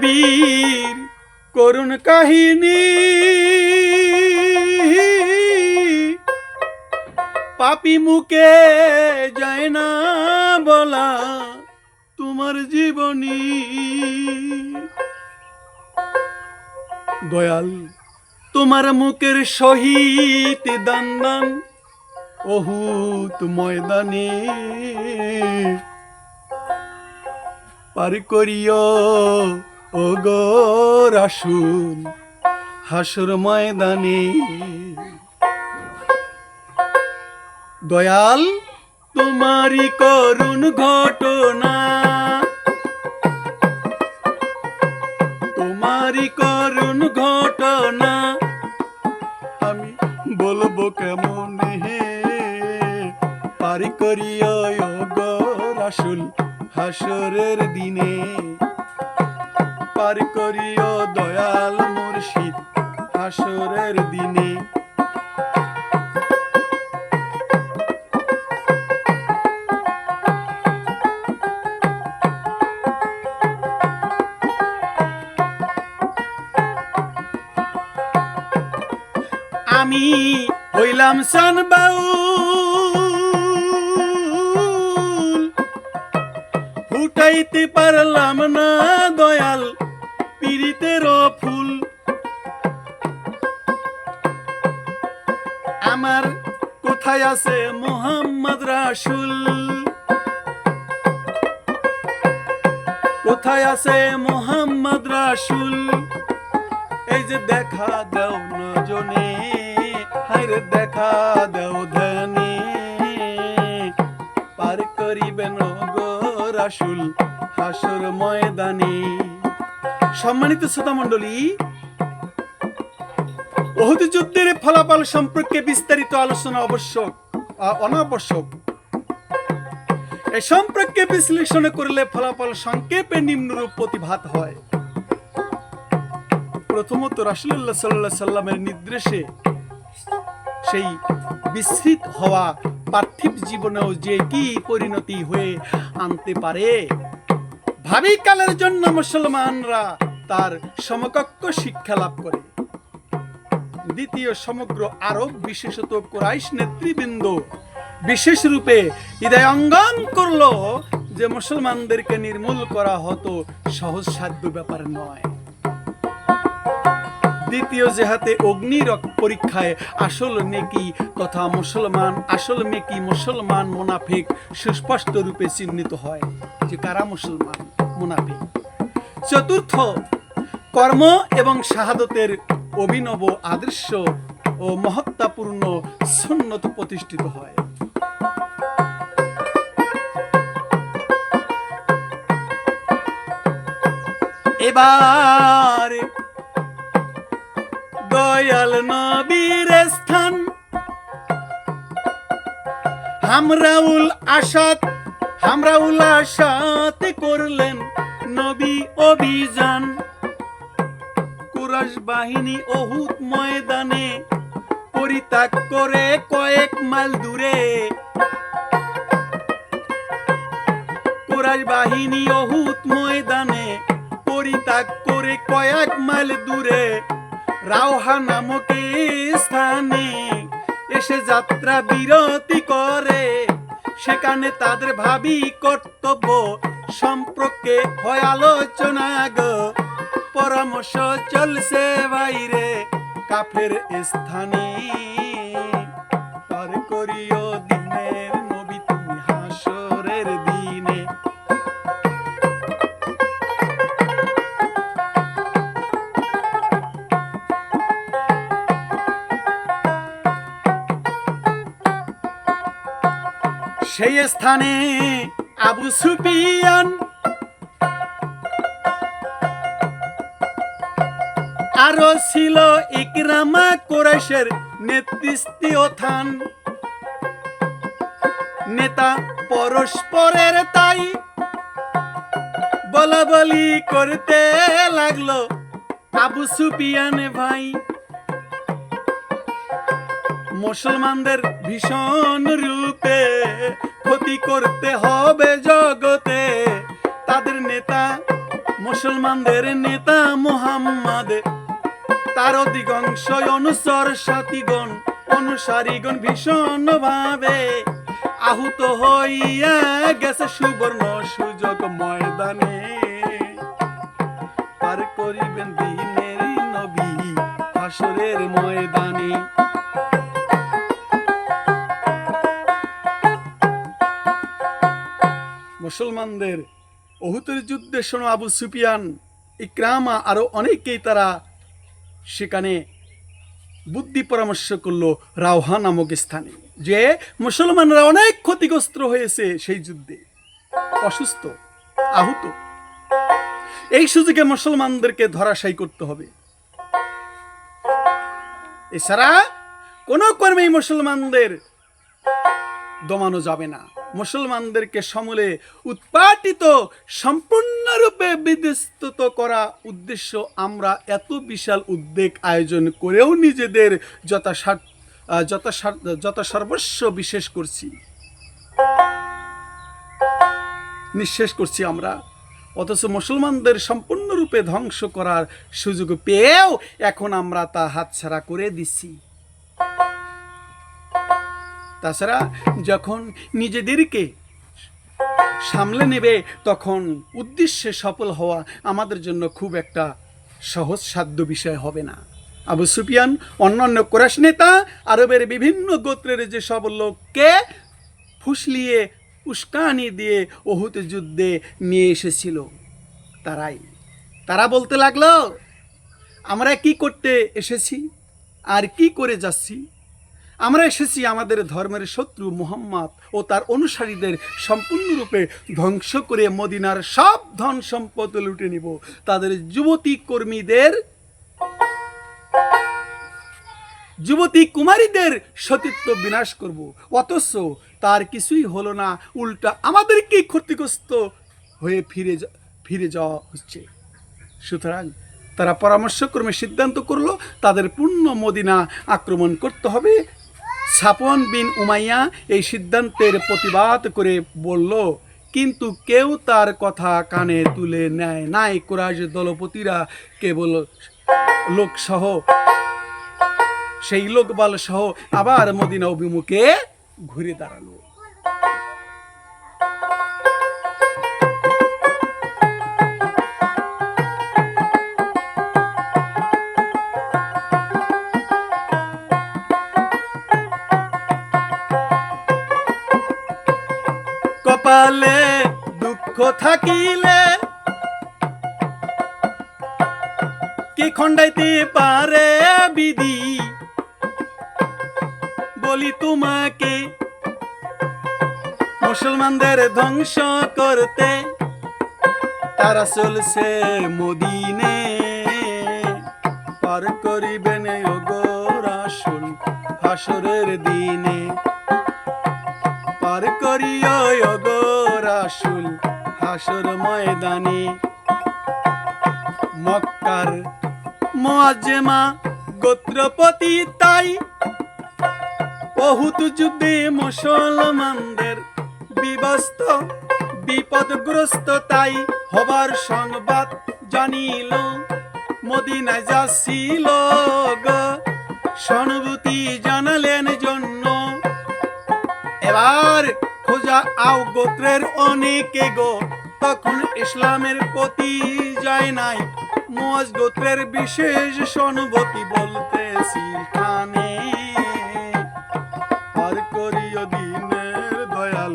নবীর করুণ কাহিনী। পাপি মুখে যায় না বলা তোমার জীবনী। দয়াল, তোমার মুখের সহিত দান দান অহুত ময়দানে। পার করিও ও গো রাসুল, হাসুর ময়দানে। দয়াল, তোমারই করুণ ঘটনা। তোমারই করুণ ঘটনা। আমি বলব কেমন হে? পারি করিও গো রাসুল, হাসরের দিনে। পার করিও দয়াল মুর্শিদ হাসরের দিনে। আমি হইলাম সান বাউল। ফুটাইতে পারলাম না দয়াল পীড়িতের ফুল। আমার কোথায় আছে মোহাম্মদ রাসুল? কোথায় আছে মোহাম্মদ রাসুল? এই যে দেখা দাও নজনে হাইরে দেখা দাও ধ্যানে পার করিবেন গো রাসুল হাসর ময়দানে। সম্মানিত শ্রোতা মণ্ডলী বহুদ যুদ্ধের ফলাফল সম্পর্কে বিস্তারিত আলোচনা আবশ্যক অনাবশ্যক। এ সম্পর্কে বিশ্লেষণ করলে ফলাফল সংক্ষেপে নিম্নরূপ প্রতিভাত হয়। প্রথমত রাসুল্লাহ সাল্লাহ সাল্লামের নির্দেশে সেই বিস্তৃত হওয়া পার্থিব জীবনেও যে কি পরিণতি হয়ে আনতে পারে ভাবি কালের জন্য মুসলমানরা তার সমকক্ষ শিক্ষা লাভ করে। দ্বিতীয় সমগ্র আরব, বিশেষত কোরাইশ নেতৃবৃন্দ, বিশেষ রূপে হৃদয়ঙ্গম করল যে মুসলমানদেরকে নির্মূল করা হতো সহজসাধ্য ব্যাপার নয়। দ্বিতীয় জেহাতে অগ্নি রক- পরীক্ষায় আসল নেকি তথা মুসলমান, আসল মেকি মুসলমান মুনাফিক সুস্পষ্ট রূপে চিহ্নিত হয় যে কারা মুসলমান? মুনাফিক চতুর্থ, কর্ম এবং শাহাদতের অভিনব আদর্শ ও মহত্তাপূর্ণ সুন্নত প্রতিষ্ঠিত হয়। এবার দয়াল নবীর স্থান। হামরাউল আসাদ হামরাউল আসাদ করলেন নবী অভিযান। কুরাশ বাহিনী অহুত ময়দানে পরিত্যাগ করে কয়েক মাইল দূরে। কুরাশ বাহিনী অহুত ময়দানে পরিত্যাগ করে কয়েক মাইল দূরে। রাওহা নামকে স্থানে এসে যাত্রা বিরতি করে। সেখানে তাদের ভাবি কর্তব্য সম্পর্কে হয় আলোচনা গো। পরামর্শ চলছে বাইরে, কাফের স্থানে। পার করিও দিনের নবী, তুমি হাসরের দিনে। সেই স্থানে আরও ছিল ইকরামা কোরাইশের নেতৃত্বীয় থান। নেতা পরস্পরের তাই। বলা বলি করতে লাগল আবু সুফিয়ান ভাই। মুসলমানদের ভীষণ রূপে ক্ষতি করতে হবে জগতে। তাদের নেতা, মুসলমানদের নেতা মুহাম্মদ। তার অধিকাংশ অনুসর সাথীগণ অনুসারীগণ ভীষণ ভাবে আহুত হইয়া গেছে সুবর্ণ সুযোগ ময়দানে। পার করিবেন দিনের নবী হাসরের ময়দানে। মুসলমানদের অহুতের যুদ্ধে শোনো আবু সুফিয়ান, ইকরামা আরও অনেকেই তারা সেখানে বুদ্ধি পরামর্শ করল রাওহা নামক স্থানে, যে মুসলমানরা অনেক ক্ষতিগ্রস্ত হয়েছে সেই যুদ্ধে। অসুস্থ, আহত। এই সুযোগে মুসলমানদেরকে ধরাশায়ী করতে হবে। এছাড়া কোনো কর্মেই মুসলমানদের দমানো যাবে না। মুসলমানদেরকে সমূলে উৎপাটিত, সম্পূর্ণরূপে বিদেশত করা উদ্দেশ্য আমরা এত বিশাল উদ্বেগ আয়োজন করেও নিজেদের যথাসাধ্য যথাসর্বস্ব বিশেষ করছি। নিঃশেষ করছি আমরা। অথচ মুসলমানদের সম্পূর্ণরূপে ধ্বংস করার সুযোগ পেয়েও এখন আমরা তা হাতছাড়া করে দিচ্ছি। তাছাড়া যখন নিজেদেরকে সামলে নেবে, তখন উদ্দেশ্যে সফল হওয়া আমাদের জন্য খুব একটা সহজ সাধ্য বিষয় হবে না। আবু সুফিয়ান, অন্যান্য কোরাস নেতা, আরবের বিভিন্ন গোত্রের যে সব লোককে ফুসলিয়ে, উস্কানি দিয়ে ওহুত যুদ্ধে নিয়ে এসেছিল, তারাই। তারা বলতে লাগল, আমরা কি করতে এসেছি? আর কি করে যাচ্ছি? আমরা এসেছি আমাদের ধর্মের শত্রু মুহাম্মদ ও তার অনুসারীদের সম্পূর্ণরূপে ধ্বংস করে মদিনার সব ধন সম্পদ লুটে নিব। তাদের যুবতী কর্মীদের, যুবতী কুমারীদের সতীত্ব বিনাশ করব। অথচ তার কিছুই হলো না, উল্টা আমাদেরকেই ক্ষতিগ্রস্ত হয়ে ফিরে ফিরে যাওয়া হচ্ছে। সুতরাং তারা পরামর্শক্রমে সিদ্ধান্ত করল, তাদের পূর্ণ মদিনা আক্রমণ করতে হবে। ছাপন বিন উমাইয়া এই সিদ্ধান্তের প্রতিবাদ করে বলল, কিন্তু কেউ তার কথা কানে তুলে নেয় নাই। কোরআশ দলপতিরা কেবল লোকসহ, সেই লোকবাল সহ আবার মদিনা অভিমুখে ঘুরে দাঁড়াল। কপালে দুঃখ থাকিলে কি খণ্ডাইতে পারে বিধি? বলি তোমাকে, মুসলমানদের ধ্বংস করতে তারা চলছে মদিনে পার করিবেন রাসুল হাসরের দিনে। পার করিও রাসুল হাসর ময়দানে। মক্কার মোয়াজ্জেমা গোত্রপতি তাই। বহুত যুদ্ধে মুসলমানদের বিবস্ত, বিপদগ্রস্ত তাই। হবার সংবাদ জানিল, মদিনায় যাচ্ছিল গো। সহানুভূতি জানালেন জন্য এবার খোঁজা আও গোত্রের অনেকে গো। তখন ইসলামের প্রতি যায় নাই। মোয়াজ গোত্রের বিশেষ সহানুভূতি বলতেছি কানে আর করিও দিনের দয়াল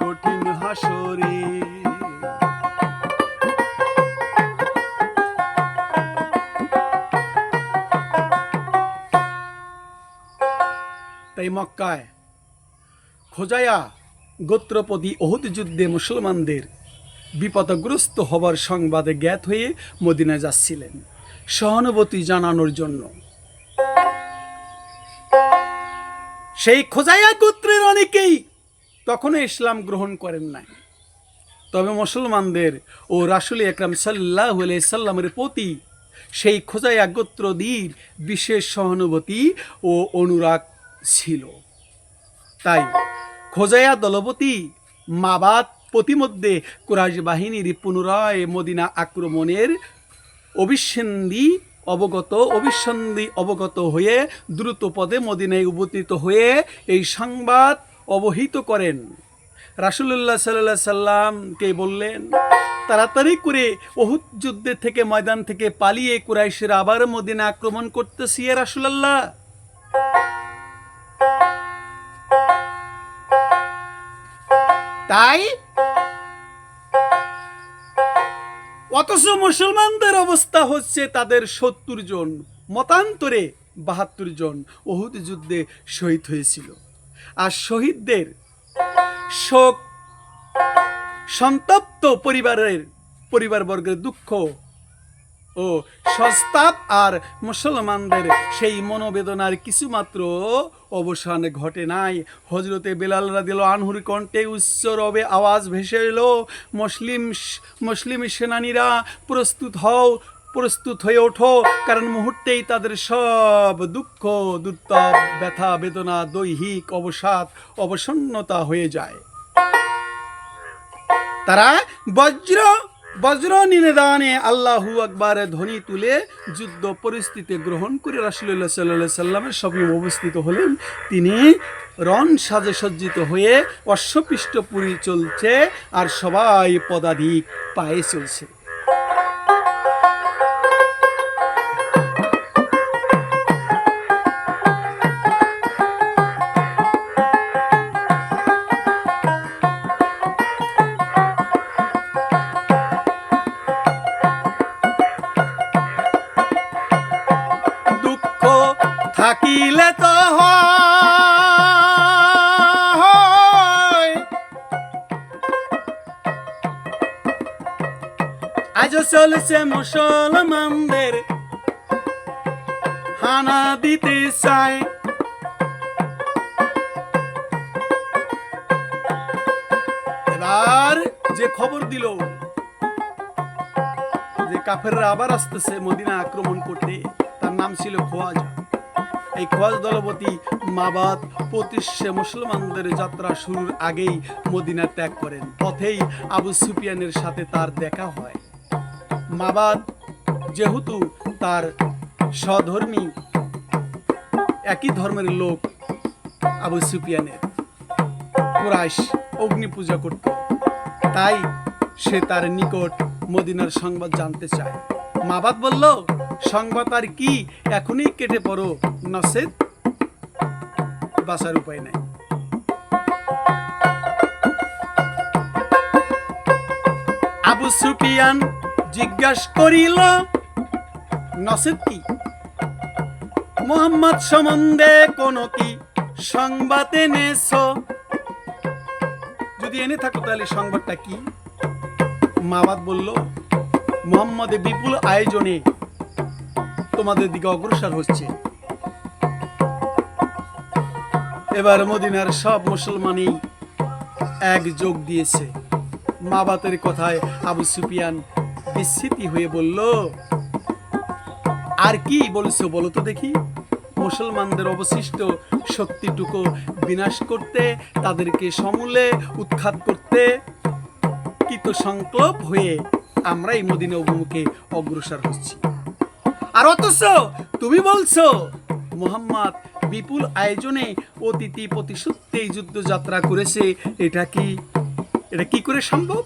কঠিন হাসরে। তাই মক্কায় খোজায়া গোত্রপতি অহুদ যুদ্ধে মুসলমানদের বিপদগ্রস্ত হবার সংবাদে জ্ঞাত হয়ে মদিনায় যাচ্ছিলেন, সহানুভূতি জানানোর জন্য। সেই খোজাইয়া গোত্রের অনেকেই তখনও ইসলাম গ্রহণ করেন নাই। তবে মুসলমানদের ও রাসুল একরাম সাল্লাহ সাল্লামের প্রতি সেই খোজাইয়া গোত্রদীর বিশেষ সহানুভূতি ও অনুরাগ ছিল। তাই খোজাইয়া দলপতি মাবাদ প্রতিমধ্যে কুরাইশ বাহিনীর পুনরায় মদিনা আক্রমণের অবিসন্ধি অবগত অবিসন্ধি অবগত হয়ে দ্রুত পদে মদিনায় উপনীত হয়ে এই সংবাদ অবহিত করেন। রাসুল্লাহ সাল্লাহ সাল্লামকে বললেন, তাড়াতাড়ি করে অহুদ যুদ্ধের থেকে ময়দান থেকে পালিয়ে কুরাইশের আবার মদিনা আক্রমণ করতেছি রাসুলাল্লাহ। তাই? অথচ মুসলমানদের অবস্থা হচ্ছে তাদের সত্তর জন, মতান্তরে বাহাত্তর জন অহুদ যুদ্ধে শহীদ হয়েছিল। আর শহীদদের শোক, সন্তপ্ত পরিবারের, পরিবারবর্গের দুঃখ ও সস্তাপ আর মুসলমানদের সেই মনোবেদনার কিছুমাত্র অবসান ঘটে নাই। হজরতে বেলাল রাদিল আনহুর কণ্ঠে উচ্চ রবে আওয়াজ ভেসে এলো, মুসলিম মুসলিম সেনানীরা প্রস্তুত হও, প্রস্তুত হয়ে ওঠো, কারণ মুহূর্তেই তাদের সব দুঃখ, দুর্তাপ, ব্যথা, বেদনা, দৈহিক অবসাদ, অবসন্নতা হয়ে যায়। তারা বজ্র বজ্র নিদানে আল্লাহু আকবারে ধ্বনি তুলে যুদ্ধ পরিস্থিতি গ্রহণ করে রাসুল্লাহ সাল্লাহ সাল্লামের সঙ্গে অবস্থিত হলেন। তিনি রণ সাজে সজ্জিত হয়ে অশ্বপৃষ্ঠপুরী চলছে আর সবাই পদাধিক পায়ে চলছে। থাকিলে তো আজ চলছে মুসলমানদের হানা দিতে চায়। এবার যে খবর দিল যে কাফেররা আবার আসতেছে মদিনা আক্রমণ করতে, তার নাম ছিল খোয়াজা। এই খোয়াজ দলপতি মাবাদ পঁচিশে মুসলমানদের যাত্রা শুরুর আগেই মদিনা ত্যাগ করেন। পথেই আবু সুফিয়ানের সাথে তার দেখা হয়। মাবাদ যেহেতু তার স্বধর্মী, একই ধর্মের লোক আবু সুফিয়ানের। কুরাইশ অগ্নি পূজা করত। তাই সে তার নিকট মদিনার সংবাদ জানতে চায়। মাবাদ বলল সংবাদ আর কি এখনই কেটে পড়ো। নসেদ, বাঁচার উপায় নাই। আবু সুফিয়ান জিজ্ঞাসা করিল, নসেদ কি? মোহাম্মদ সম্বন্ধে কোনো কি সংবাদ এনেছ? যদি এনে থাকো তাহলে সংবাদটা কি? মাবাদ বলল, মোহাম্মদে বিপুল আয়োজনে তোমাদের দিকে অগ্রসর হচ্ছে। এবার মদিনার সব মুসলমানই এক যোগ দিয়েছে। মাবাতের কথায় আবু সুফিয়ান বিস্মৃতি হয়ে বলল, আর কি বলছো বলো তো দেখি। মুসলমানদের অবশিষ্ট শক্তিটুকু বিনাশ করতে, তাদেরকে সমূলে উৎখাত করতে কৃত সংকল্প হয়ে আমরা এই মদিনা অভিমুখে অগ্রসর হচ্ছি। আর অথচ তুমি বলছো, মোহাম্মদ, বিপুল আয়োজনে অতিথি প্রতিশুদ্ধে এই যুদ্ধযাত্রা করেছে। এটা কি এটা কি করে সম্ভব?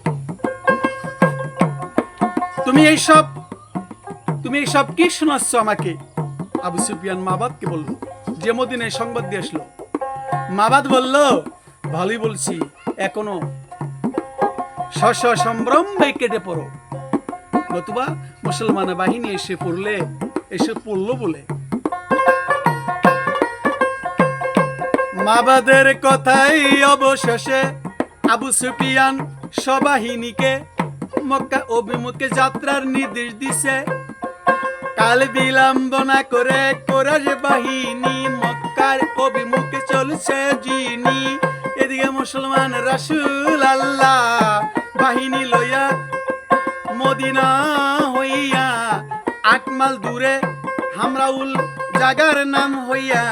তুমি এইসব তুমি এইসব কি শোনাচ্ছ আমাকে? আবু সুফিয়ান মাবাদকে বলল, যে মদিনে সংবাদ দিয়ে আসলো। মাবাদ বলল, ভালোই বলছি, এখনও শস সম্ভ্রমে কেটে পড়ো। নতুবা মুসলমান বাহিনী এসে পড়লে, এসে পড়ল বলে। মাবাদের কথাই অবশেষে আবু সুফিয়ান সবাহিনীকে মক্কা অভিমুখে যাত্রার নির্দেশ দিছে। কাল বিলম্ব না করে কোরাজ বাহিনী মক্কার অভিমুখে চলছে যিনি এদিকে মুসলমান রাসুল আল্লাহ বাহিনী লইয়া মদিনা হইয়া আকমাল দূরে, হামরাউল জাগার নাম হইয়া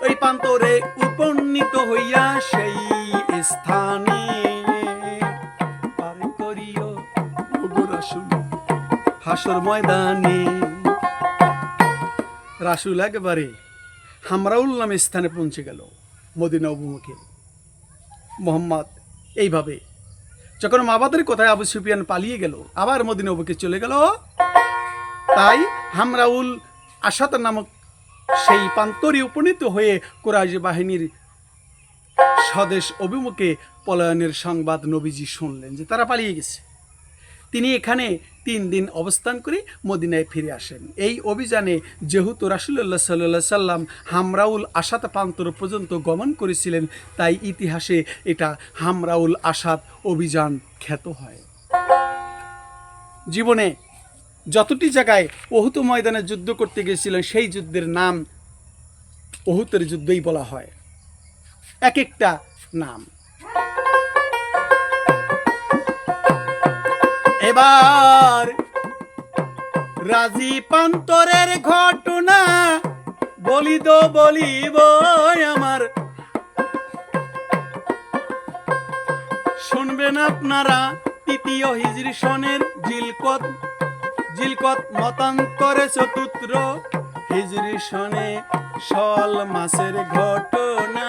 ওই প্রান্তরে উপনীত হইয়া সেই স্থানে। হাসর ময়দানে। রাসুল একবারে হামরাউল নামে স্থানে পৌঁছে গেল মদিনা অভিমুখে মোহাম্মদ এইভাবে যখন মাবাদের কথায় আবু সুফিয়ান পালিয়ে গেল, আবার মদিনা অবকে চলে গেল। তাই হামরাউল আসাদ নামক সেই প্রান্তরে উপনীত হয়ে কোরআশ বাহিনীর স্বদেশ অভিমুখে পলায়নের সংবাদ নবীজি শুনলেন যে তারা পালিয়ে গেছে। তিনি এখানে তিন দিন অবস্থান করে মদিনায় ফিরে আসেন। এই অভিযানে যেহেতু রাসুল্লাহ সাল্লাহ সাল্লাম হামরাউল আসাদ প্রান্তর পর্যন্ত গমন করেছিলেন, তাই ইতিহাসে এটা হামরাউল আসাদ অভিযান খ্যাত হয়। জীবনে যতটি জায়গায় অহুত ময়দানে যুদ্ধ করতে গিয়েছিলেন, সেই যুদ্ধের নাম অহুতের যুদ্ধই বলা হয়। এক একটা নাম। এবার রাজি পান্তরের ঘটনা বলিদ, বলিব আমার। শুনবেন আপনারা তৃতীয় হিজরি সনের জিলকত জিলকত মতান্তরে চতুর্থ হিজরি সনে সল মাসের ঘটনা।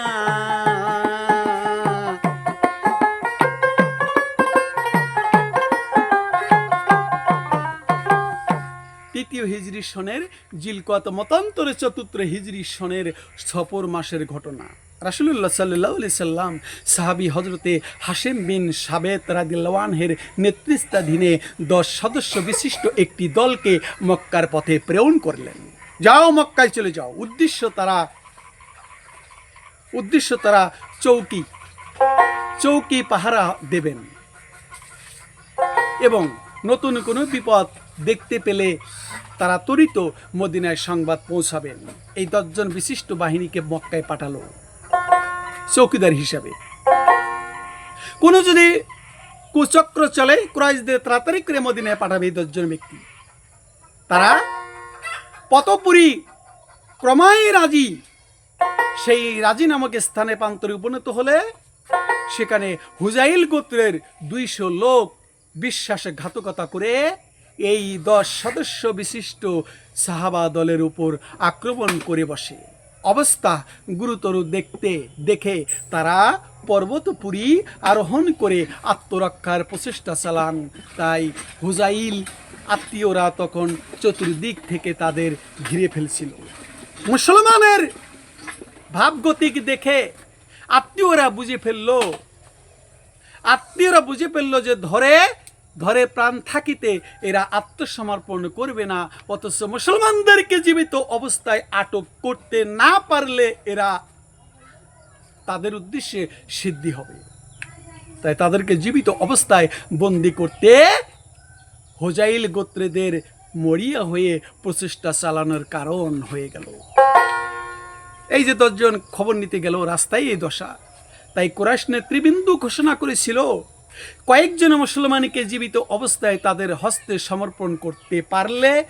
তৃতীয় হিজরি সনের জিলকত মতান্তরে চতুর্থ হিজরি সনের সফর মাসের ঘটনা। রাসুলুল্লাহ সাল্লাহ সাল্লাম সাহাবি হজরতে হাসেম বিন সাবেত রাদিল্লাওয়ানহের নেতৃত্বাধীনে দশ সদস্য বিশিষ্ট একটি দলকে মক্কার পথে প্রেরণ করলেন। যাও মক্কায় চলে যাও। উদ্দেশ্য তারা উদ্দেশ্য তারা চৌকি চৌকি পাহারা দেবেন। এবং নতুন কোনো বিপদ দেখতে পেলে তারা ত্বরিত মদিনায় সংবাদ পৌঁছাবেন। এই দশজন বিশিষ্ট বাহিনীকে মক্কায় পাঠালো। চৌকিদার হিসাবে। কোনো যদি কুচক্র চলে ক্রয়েজদের তাড়াতাড়ি করে মদিনায় পাঠাবে এই দশজন ব্যক্তি। তারা পতপুরী ক্রমায় রাজি। সেই রাজি নামক স্থানে প্রান্তরে উপনীত হলে সেখানে হুজাইল গোত্রের দুইশো লোক বিশ্বাসে ঘাতকতা করে এই দশ সদস্য বিশিষ্ট সাহাবা দলের উপর আক্রমণ করে বসে। অবস্থা গুরুতর দেখতে, দেখে তারা পর্বতপুরী আরোহণ করে আত্মরক্ষার প্রচেষ্টা চালান। তাই হুজাইল আত্মীয়রা তখন চতুর্দিক থেকে তাদের ঘিরে ফেলছিল। মুসলমানের ভাবগতিক দেখে আত্মীয়রা বুঝে ফেলল, আত্মীয়রা বুঝে ফেলল যে ধরে ধরে প্রাণ থাকিতে এরা আত্মসমর্পণ করবে না, অথচ মুসলমানদেরকে জীবিত অবস্থায় আটক করতে না পারলে এরা তাদের উদ্দেশ্যে সিদ্ধি হবে। তাই তাদেরকে জীবিত অবস্থায় বন্দি করতে হোজাইল গোত্রেদের মরিয়া হয়ে প্রচেষ্টা চালানোর কারণ হয়ে গেল। এই যে দশজন খবর নিতে গেল রাস্তায় এই দশা। তাই কোরাইশ নেতৃবৃন্দ ঘোষণা করেছিল কয়েকজন মুসলমানকে জীবিত অবস্থায় তাদের হস্তে সমর্পণ করতে পারলে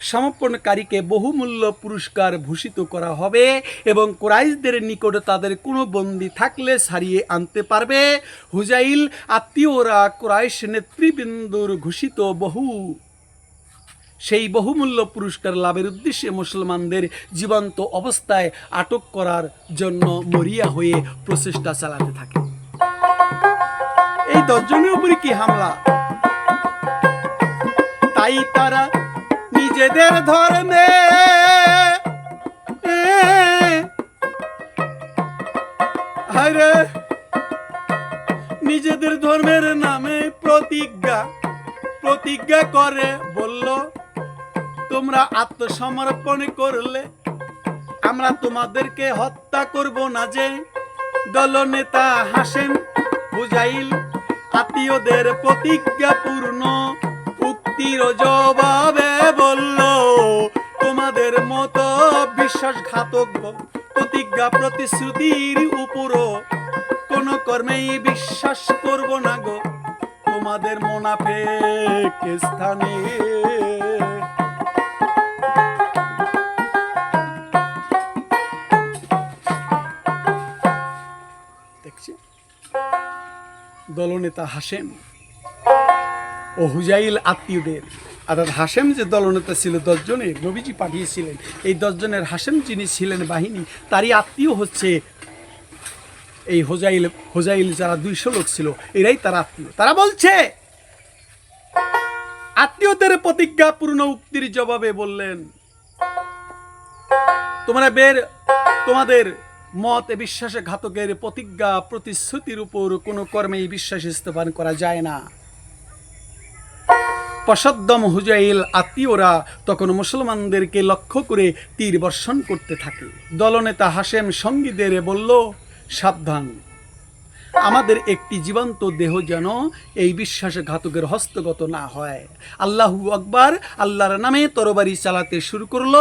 সমর্পণকারীকে বহুমূল্য পুরস্কার ভূষিত করা হবে এবং কোরাইশদের নিকট তাদের কোনো বন্দি থাকলে সারিয়ে আনতে পারবে। হুজাইল আত্মীয়রা কোরাইশ নেতৃবৃন্দর ঘোষিত বহু, সেই বহুমূল্য পুরস্কার লাভের উদ্দেশ্যে মুসলমানদের জীবন্ত অবস্থায় আটক করার জন্য মরিয়া হয়ে প্রচেষ্টা চালাতে থাকে। দশজনের উপরে কি হামলা? তাই তারা নিজেদের ধর্মে নিজেদের ধর্মের নামে প্রতিজ্ঞা প্রতিজ্ঞা করে বলল, তোমরা আত্মসমর্পণ করলে, আমরা তোমাদেরকে হত্যা করব না যে দলনেতা হাসেন বুঝাইল আত্মীয়দের প্রতিজ্ঞা পূর্ণ। উক্তির জবাবে বলল, তোমাদের মতো বিশ্বাসঘাতক প্রতিজ্ঞা প্রতিশ্রুতির উপরও কোনো কর্মেই বিশ্বাস করব না গো। তোমাদের মোনাফেক স্থানে দলনেতা হাসেম ও হুজাইল আত্মীয়দের। অর্থাৎ হাসেম যে দলনেতা ছিল দশজনের নবীজি পাঠিয়েছিলেন। এই দশজনের হাসেম যিনি ছিলেন বাহিনী, তারই আত্মীয় হচ্ছে এই হোজাইল হোজাইল যারা দুইশো লোক ছিল, এরাই তার আত্মীয়। তারা বলছে, আত্মীয়দের প্রতিজ্ঞা পূর্ণ উক্তির জবাবে বললেন, তোমরা বের, তোমাদের মত বিশ্বাসে ঘাতকের প্রতিজ্ঞা প্রতিশ্রুতির উপর কোনো কর্মেই বিশ্বাস স্থাপন করা যায় না। পশদ্দম হুজাইল আত্মীয়রা তখন মুসলমানদেরকে লক্ষ্য করে তীর বর্ষণ করতে থাকে। দলনেতা হাসেম সঙ্গীদের বলল, সাবধান। আমাদের একটি জীবন্ত দেহ যেন এই বিশ্বাসঘাতকের হস্তগত না হয়। আল্লাহু আকবার, আল্লাহর নামে তরবারি চালাতে শুরু করল।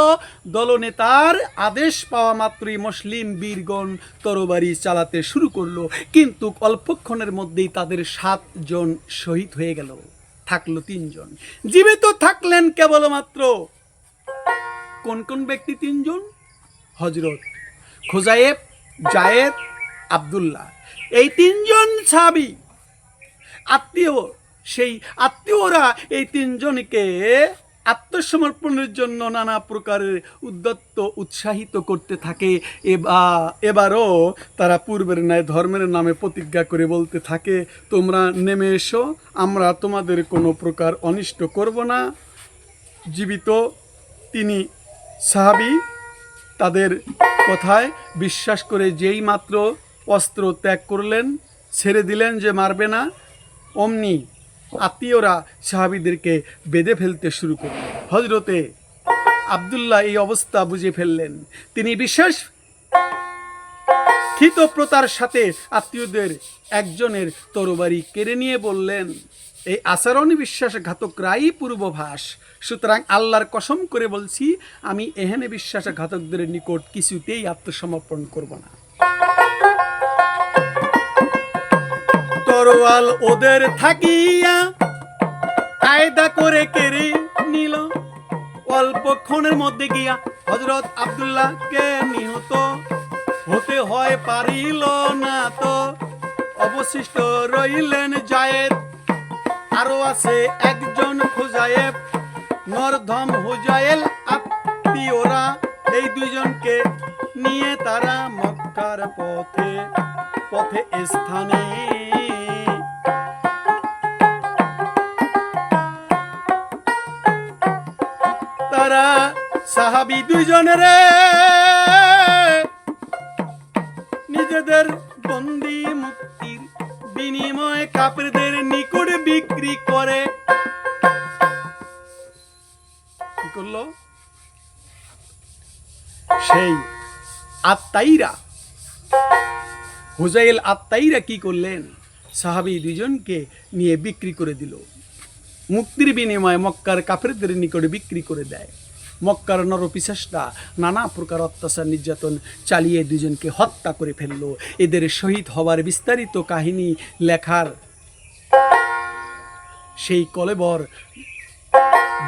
দলনেতার আদেশ পাওয়া মাত্রই মুসলিম বীরগণ তরবারি চালাতে শুরু করল। কিন্তু অল্পক্ষণের মধ্যেই তাদের সাতজন শহীদ হয়ে গেল। থাকল তিনজন। জীবিত থাকলেন কেবলমাত্র কোন কোন ব্যক্তি তিনজন? হজরত খোজায়েব জায়েদ, আব্দুল্লাহ। এই তিনজন সাবি। আত্মীয়, সেই আত্মীয়রা এই তিনজনকে আত্মসমর্পণের জন্য নানা প্রকারের উদ্যত্ত উৎসাহিত করতে থাকে। এবা, এবারও তারা পূর্বের ন্যায় ধর্মের নামে প্রতিজ্ঞা করে বলতে থাকে, তোমরা নেমে এসো, আমরা তোমাদের কোনো প্রকার অনিষ্ট করব না। জীবিত তিনি সাহাবি, তাদের কথায় বিশ্বাস করে যেই মাত্র অস্ত্র ত্যাগ করলেন, ছেড়ে দিলেন যে মারবে না। অমনি আত্মীয়রা সাহাবিদেরকে বেঁধে ফেলতে শুরু করলেন। হজরতে আবদুল্লাহ এই অবস্থা বুঝে ফেললেন। তিনি বিশেষ ক্ষিতপ্রতার সাথে আত্মীয়দের একজনের তরবারি কেড়ে নিয়ে বললেন, এই আচরণ বিশ্বাসঘাতকরাই পূর্বভাস। সুতরাং আল্লাহর কসম করে বলছি, আমি এহেনে বিশ্বাসঘাতকদের নিকট কিছুতেই আত্মসমর্পণ করব না। তরোয়াল ওদের থাকিয়া কায়দা করে কেড়ে নিল। অল্পক্ষণের মধ্যে গিয়া হজরত আবদুল্লাহকে নিহত হতে হয় পারিল না তো। অবশিষ্ট রইলেন জায়েদ, আরও আছে একজন খুজায়েব, নরধম হুজায়েল আত্মীয়রা। এই দুইজনকে নিয়ে তারা মক্কার পথে পথে স্থানে তারা সাহাবি দুইজনের নিজেদের বন্দি মুক্তির বিনিময়ে কাপড়দের নিকট বিক্রি করে। কি করল? সেই আত্মাইরা। হুজাইল আত্মাইরা কি করলেন? সাহাবি দুইজনকে নিয়ে বিক্রি করে দিল। মুক্তির বিনিময়ে মক্কার কাফেরদের নিকটে বিক্রি করে দেয়। মক্কার নরপিশেষটা নানা প্রকার অত্যাচার নির্যাতন চালিয়ে দুজনকে হত্যা করে ফেলল। এদের শহীদ হওয়ার বিস্তারিত কাহিনী লেখার সেই কলেবর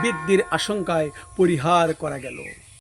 বৃদ্ধির আশঙ্কায় পরিহার করা গেল।